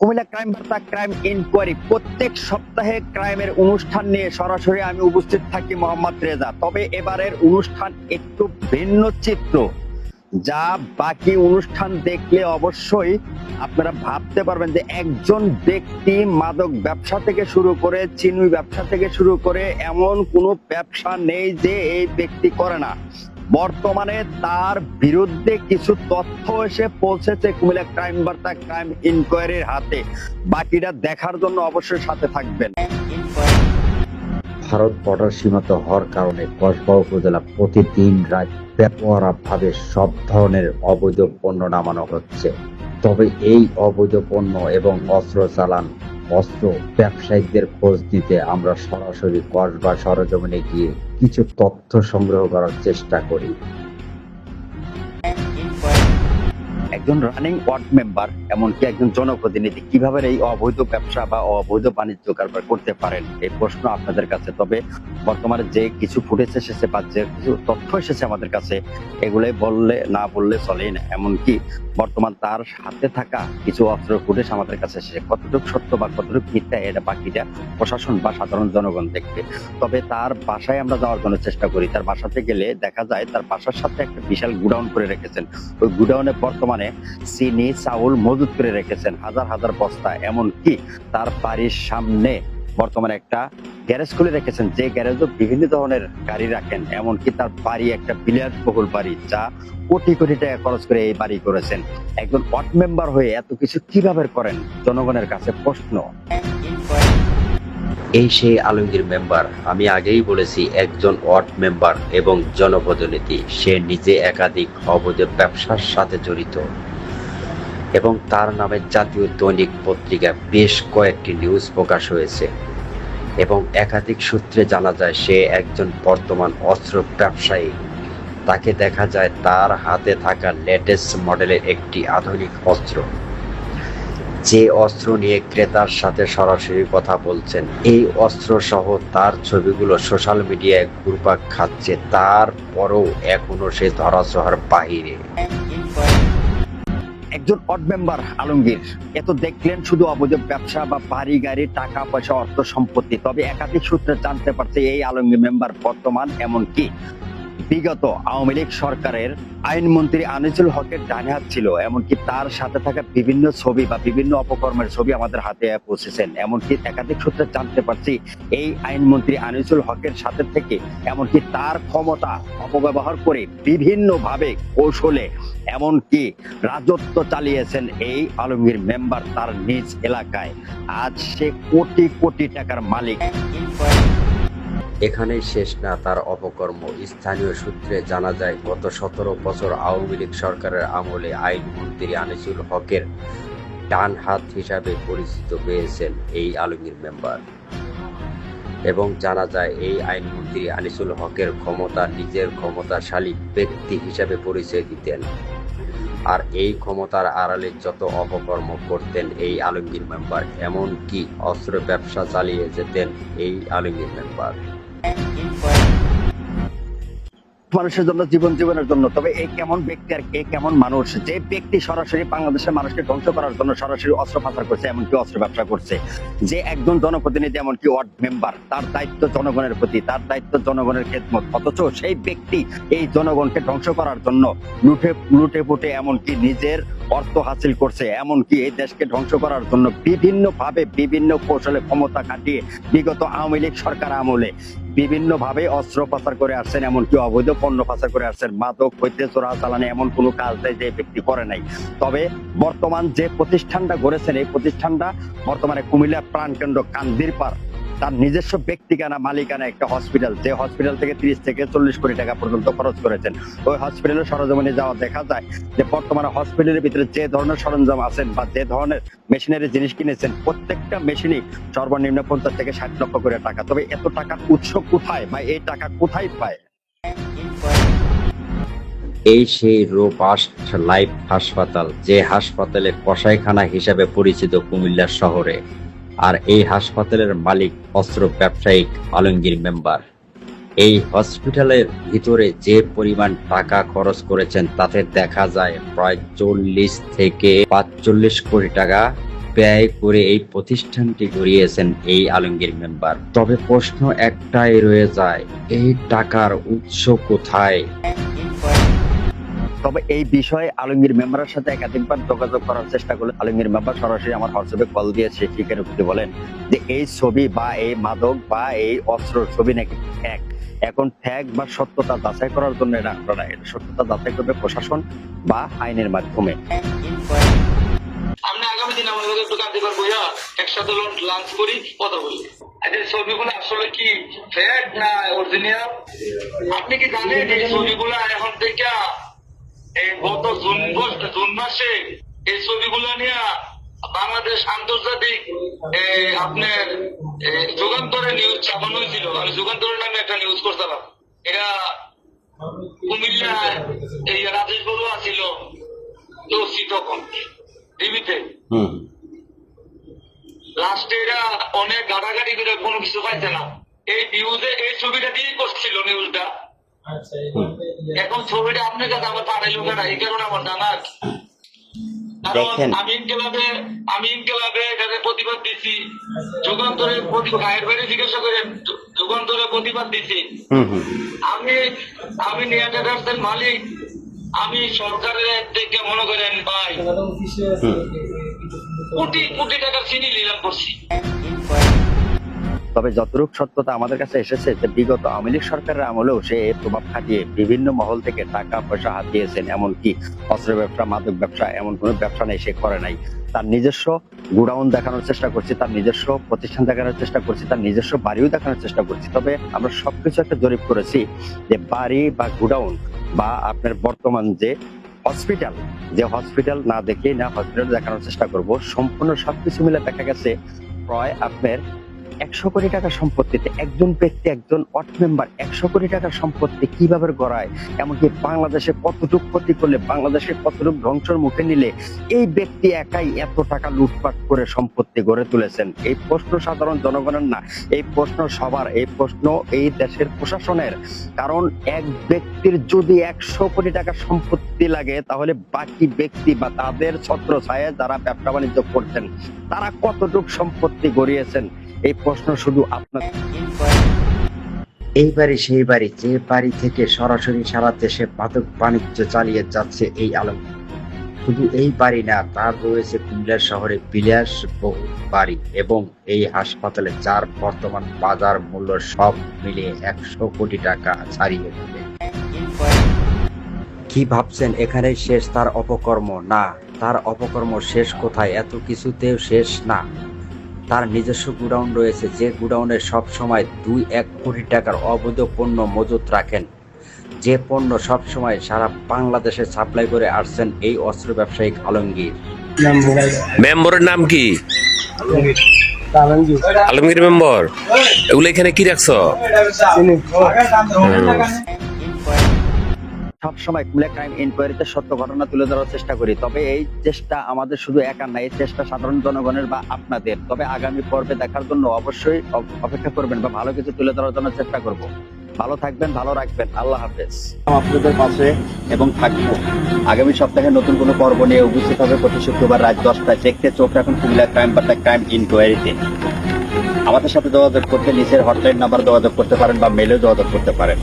Comilla crime বার্তা crime inquiry প্রত্যেক সপ্তাহে ক্রাইমের অনুষ্ঠান নিয়ে সরাসরি আমি উপস্থিত থাকি মোহাম্মদ রেজা। তবে এবারের অনুষ্ঠান একটু ভিন্ন চিত্র। যা বাকি অনুষ্ঠান দেখলে অবশ্যই আপনারা ভাবতে পারবেন যে একজন ব্যক্তি মাদক ব্যবসা থেকে শুরু করে, চিনুই ব্যবসা থেকে শুরু করে এমন কোনো ব্যবসা নেই যে এই ব্যক্তি করে না। বর্তমানে তার বিরুদ্ধে কিছু তথ্য এসে পৌঁছেছে কুমিল্লা ক্রাইম বার্তা, ক্রাইম ইনকোয়ারির হাতে। বাকিটা দেখার জন্য অবশ্যই সাথে থাকবেন। ভারত বর্ডার সীমান্ত হওয়ার কারণে কসবা উপজেলা প্রতিদিন রাত ভাবে সব ধরনের অবৈধ পণ্য নামানো হচ্ছে। তবে এই অবৈধ পণ্য এবং অস্ত্র চালান অস্ত্র ব্যবসায়ীদের খোঁজ দিতে আমরা সরাসরি কসবা সরজমিনে গিয়ে কিছু তথ্য সংগ্রহ করার চেষ্টা করি। একজন রানিং ওয়ার্ড মেম্বার এমনকি একজন জনপ্রতিনিধি, কীভাবে এই অবৈধ ব্যবসা বা অবৈধ বাণিজ্য কারবার করতে পারেন? এই প্রশ্ন আপনাদের কাছে, তবে বর্তমানে যে কিছু ফুটেজ এসেছে বা যে কিছু তথ্য এসেছে আমাদের কাছে, এগুলোই বললে, না বললে চলেই না। এমনকি বর্তমান তার হাতে থাকা কিছু অস্ত্র ফুটেজ আমাদের কাছে এসেছে। কতটুকু সত্য বা কতটুকু মিথ্যা, এটা বাকিটা প্রশাসন বা সাধারণ জনগণ দেখবে। তবে তার বাসায় আমরা যাওয়ার জন্য চেষ্টা করি। তার বাসাতে গেলে দেখা যায়, তার বাসার সাথে একটা বিশাল গুডাউন করে রেখেছেন। ওই গুডাউনে বর্তমানে চিনি, চাউল মজুত করে রেখেছেন হাজার হাজার বস্তা, এমনকি তার বাড়ির সামনে বর্তমানে একটা গ্যারেজ খুলে রেখেছেন। যে গ্যারেজও বিভিন্ন ধরনের গাড়ি রাখেন, এমনকি তার বাড়ি একটা বিলাসবহুল বাড়ি, যা কোটি কোটি টাকা খরচ করে এই বাড়ি করেছেন। একজন ওয়ার্ড মেম্বার হয়ে এত কিছু কীভাবে করেন? জনগণের কাছে প্রশ্ন। এই সেই আলমগীর মেম্বার, আমি আগেই বলেছি একজন ওয়ার্ড মেম্বার এবং জনপ্রতিনিধি সে নিজে একাধিক অবৈধ ব্যবসার সাথে জড়িত এবং তার নামে জাতীয় দৈনিক পত্রিকায় বেশ কয়েকটি নিউজ প্রকাশ হয়েছে এবং একাধিক সূত্রে জানা যায় সে একজন বর্তমান অস্ত্র ব্যবসায়ী। তাকে দেখা যায় তার হাতে থাকা লেটেস্ট মডেলের একটি আধুনিক অস্ত্র। যে অস্ত্র নিয়ে ক্রেতার সাথে সরাসরি কথা বলছেন, এই অস্ত্র সহ তার ছবিগুলো সোশ্যাল মিডিয়ায় ঘুরপাক খাচ্ছে। তারপরও এখনও সে ধরাছোঁয়ার বাহিরে। একজন ওয়ার্ড মেম্বার আলমগীর। এত দেখলেন শুধু অবৈধ ব্যবসা বা বাড়ি গাড়ি টাকা, পয়সা, অর্থ, সম্পত্তি। তবে একাধিক সূত্রে জানতে পারছে, এই আলমগীর মেম্বার বর্তমান এমনকি বিগত আওয়ামী লীগ সরকারের আইনমন্ত্রী আনিসুল হকের ডানে হাত ছিল, এমনকি তার সাথে থাকা বিভিন্ন ছবি বা বিভিন্ন অপকর্মের ছবি আমাদের হাতে পৌঁছেছেন, এমনকি একাধিক সূত্রে জানতে পারছি এই আইনমন্ত্রী আনিসুল হকের সাথে থেকে, এমনকি তার ক্ষমতা অপব্যবহার করে বিভিন্ন ভাবে কৌশলে, এমনকি রাজত্ব চালিয়েছেন এই আলমগীর মেম্বার তার নিজ এলাকায়। আজ সে কোটি কোটি টাকার মালিক। এখানেই শেষ না, তার অপকর্ম। স্থানীয় সূত্রে জানা যায়, গত সতেরো বছর আওয়ামী লীগ সরকারের আমলে আইনমন্ত্রী আনিসুল হকের ডান হাত হিসাবে পরিচিত পেয়েছেন এই আলমগীর মেম্বার। এবং জানা যায়, এই আইনমন্ত্রী আনিসুল হকের ক্ষমতা নিজের ক্ষমতাশালী ব্যক্তি হিসাবে পরিচয় দিতেন। আর এই ক্ষমতার আড়ালে যত অপকর্ম করতেন এই আলমগীর মেম্বার, এমনকি অস্ত্র ব্যবসা চালিয়ে যেতেন এই আলমগীর মেম্বার। মানুষের জন্য, জীবন জীবনের জন্য। তবে এই কেমন ব্যক্তি আর কে কেমন মানুষ? যে ব্যক্তি সরাসরি বাংলাদেশের মানুষকে ধ্বংস করার জন্য সরাসরি অস্ত্র পাচার করছে, এমনকি অস্ত্র ব্যবসা করছে। যে একজন জনপ্রতিনিধি, এমনকি ওয়ার্ড মেম্বার, তার দায়িত্ব জনগণের প্রতি, তার দায়িত্ব জনগণের খেদমত। অথচ সেই ব্যক্তি এই জনগণকে ধ্বংস করার জন্য লুটে লুটে পুটে এমনকি নিজের অর্থ হাসিল করছে। এমনকি এই দেশকে ধ্বংস করার জন্য বিভিন্ন ভাবে বিভিন্ন কৌশলে ক্ষমতা খাটিয়ে বিগত আওয়ামী লীগ সরকার আমলে বিভিন্ন ভাবে অস্ত্র পাচার করে আসছেন, এমনকি অবৈধ পণ্য পাচার করে আসছেন। মাদক হইতে চোরা, চালানে এমন কোনো কাজ নেই যে ব্যক্তি করে নাই। তবে বর্তমান যে প্রতিষ্ঠানটা গড়েছেন, এই প্রতিষ্ঠানটা বর্তমানে কুমিল্লা প্রাণকেন্দ্র কান্দির পার তার নিজস্ব ব্যক্তিকানা মালিকানা একটা হসপিটাল যে হসপিটাল থেকে তিরিশ থেকে চল্লিশ কোটি টাকা পর্যন্ত খরচ করেছেন। ওই হসপিটালের সরঞ্জামে যাওয়া দেখা যায় যে, বর্তমানে হসপিটালের ভিতরে যে ধরনের সরঞ্জাম আছেন বা যে ধরনের মেশিনারি জিনিস কিনেছেন, প্রত্যেকটা মেশিনই সর্বনিম্ন পঞ্চাশ থেকে ষাট লক্ষ করে টাকা। তবে এত টাকার উৎস কোথায় বা এই টাকা কোথায় পায়? এই সেই রোপাস্ট লাইফ হাসপাতাল, যে হাসপাতালে কসাইখানা হিসাবে পরিচিত কুমিল্লা শহরে। আর এই হাসপাতালের মালিক অস্ত্র ব্যবসায়িক আলমগীর মেম্বার। এই হসপিটালের ভিতরে যে পরিমাণ টাকা খরচ করেছেন, তাতে দেখা যায় প্রায় চল্লিশ থেকে পাঁচচল্লিশ কোটি টাকা ব্যয় করে এই প্রতিষ্ঠানটি গড়িয়েছেন এই আলমগীর মেম্বার। তবে প্রশ্ন একটাই রয়ে যায়, এই টাকার উৎস কোথায়? তবে এই বিষয়ে আলমগীর মেম্বারের সাথে একাধিকবার যোগাযোগ করার চেষ্টা করলে আলমগীর মেম্বার সরাসরি আমার হোয়াটসঅ্যাপে কল দিয়ে সে স্বীকার করতে বলেন যে এই ছবি বা এই মাদক বা এই অস্ত্র ছবি নাকি এক। এখন ঠ্যাগ বা সত্যতা যাচাই করার জন্য এটা সত্যতা যাচাই করবে প্রশাসন বা আইনের মাধ্যমে। আপনি কি জানেন এই ছবিগুলো এখন থেকে এই গত জুন জুন মাসে এই ছবিগুলো নিয়ে বাংলাদেশ আন্তর্জাতিক আপনার যুগান্তরে নিউজ ছাপানো হয়েছিল। আমি যুগান্তরের নামে একটা নিউজ করছিলাম। এটা কুমিল্লা এই রাজেশ বড়ুয়া ছিল দোষী তখন টিভিতে। লাস্টে এরা অনেক গাড়াগাড়ি করে কোনো কিছু পাইছে না। এই নিউজে এই ছবিটা দিয়ে করছিল নিউজটা এখন ছবিটা আপনার কাছে আমার পাঠাইলো কেন এই কারণে আমার জানা আছে। দেখেন। আমি ইনকেলাবে আমি ইনকেলাবে এটাকে প্রতিবাদ দিছি। যুগান্তরে প্রতি- গায়ের বাইরে জিজ্ঞাসা করে যুগান্তরে প্রতিবাদ দিছি। আমি আমি নিয়া ট্রেডার্সের মালিক। আমি সরকারের থেকে মনে করেন ভাই। কোটি কোটি টাকার চিনি নিলাম করছি। তবে যতটুক সত্যতা আমাদের কাছে এসেছে যে বিগত আওয়ামী লীগ সরকারের আমলেও সে এর প্রভাব খাটিয়ে বিভিন্ন মহল থেকে টাকা পয়সা হাতিয়েছেন এমনকি অস্ত্র ব্যবসা, মাদক ব্যবসা, এমন কোনো ব্যবসা নেই সে করে নাই। তার নিজস্ব গুডাউন দেখানোর চেষ্টা করছি, তার নিজস্ব প্রতিষ্ঠান দেখানোর চেষ্টা করছি, তার নিজস্ব বাড়িও দেখানোর চেষ্টা করছি। তবে আমরা সবকিছু একটা জরিপ করেছি যে বাড়ি বা গুডাউন বা আপনার বর্তমান যে হসপিটাল যে হসপিটাল না দেখে না হসপিটাল দেখানোর চেষ্টা করব। সম্পূর্ণ সবকিছু মিলে দেখা গেছে, প্রায় আপনার একশো কোটি টাকার সম্পত্তিতে একজন ব্যক্তি, একজন ওয়ার্ড মেম্বার একশো কোটি টাকার সম্পত্তি কীভাবে গড়ায়? এমনকি বাংলাদেশে কতটুক ক্ষতি করলে, বাংলাদেশে কতটুক ধ্বংসের মুখে নিলে এই ব্যক্তি একাই এত টাকা লুটপাট করে সম্পত্তি গড়ে তুলেছেন? এই প্রশ্ন সাধারণ জনগণের না। এই প্রশ্ন সবার, এই প্রশ্ন এই দেশের প্রশাসনের। কারণ এক ব্যক্তির যদি একশো কোটি টাকার সম্পত্তি লাগে, তাহলে বাকি ব্যক্তি বা তাদের ছত্র ছায়ে যারা ব্যবসা বাণিজ্য করছেন, তারা কতটুক সম্পত্তি গড়িয়েছেন? এই প্রশ্ন শুধু আপনার এই বাড়ি সেই বাড়ি, যে বাড়ি থেকে সরাসরি সারা দেশে মাদক বাণিজ্য চালিয়ে যাচ্ছে এই আলম। শুধু এই বাড়ি না, তার রয়েছে কুমিল্লা শহরে বিলাস বহু বাড়ি এবং এই হাসপাতালে যার বর্তমান বাজার মূল্য সব মিলিয়ে একশো কোটি টাকা ছাড়িয়ে যাবে কি ভাবছেন? এখানে শেষ তার অপকর্ম? না, তার অপকর্ম শেষ কোথায়? এত কিছুতেও শেষ না। তার নিজস্ব গুডাউন রয়েছে যে গুডাউনে সব সময় দুই এক কোটি টাকার অবৈধ পণ্য মজুত রাখেন। যে পণ্য সব সময় সারা বাংলাদেশে সাপ্লাই করে আসছেন এই অস্ত্র ব্যবসায়িক আলমগীর। মেম্বরের নাম কি? আলমগীর। মেম্বর? এগুলো এখানে কি রাখছো? সবসময় কুমিল্লা ক্রাইম ইনকোয়ারিতে সত্য ঘটনা তুলে ধরার চেষ্টা করি। তবে এই চেষ্টা আমাদের শুধু একা না, এই চেষ্টা সাধারণ জনগণের বা আপনাদের। তবে আগামী পর্বে দেখার জন্য অবশ্যই অপেক্ষা করবেন বা ভালো কিছু তুলে ধরার জন্য চেষ্টা করব। ভালো থাকবেন, ভালো রাখবেন। আল্লাহ হাফেজ। আপনাদের পাশে এবং থাকব। আগামী সপ্তাহে নতুন কোনো পর্ব নিয়ে উপস্থিত হবে প্রতি শুক্রবার রাত দশটায়। দেখতে চোখ রাখুন কুমিল্লা ক্রাইম বার্তা ক্রাইম ইনকোয়ারিতে। আমাদের সাথে যোগাযোগ করতে নিচের হটলাইন নাম্বার যোগাযোগ করতে পারেন বা মেলেও যোগাযোগ করতে পারেন।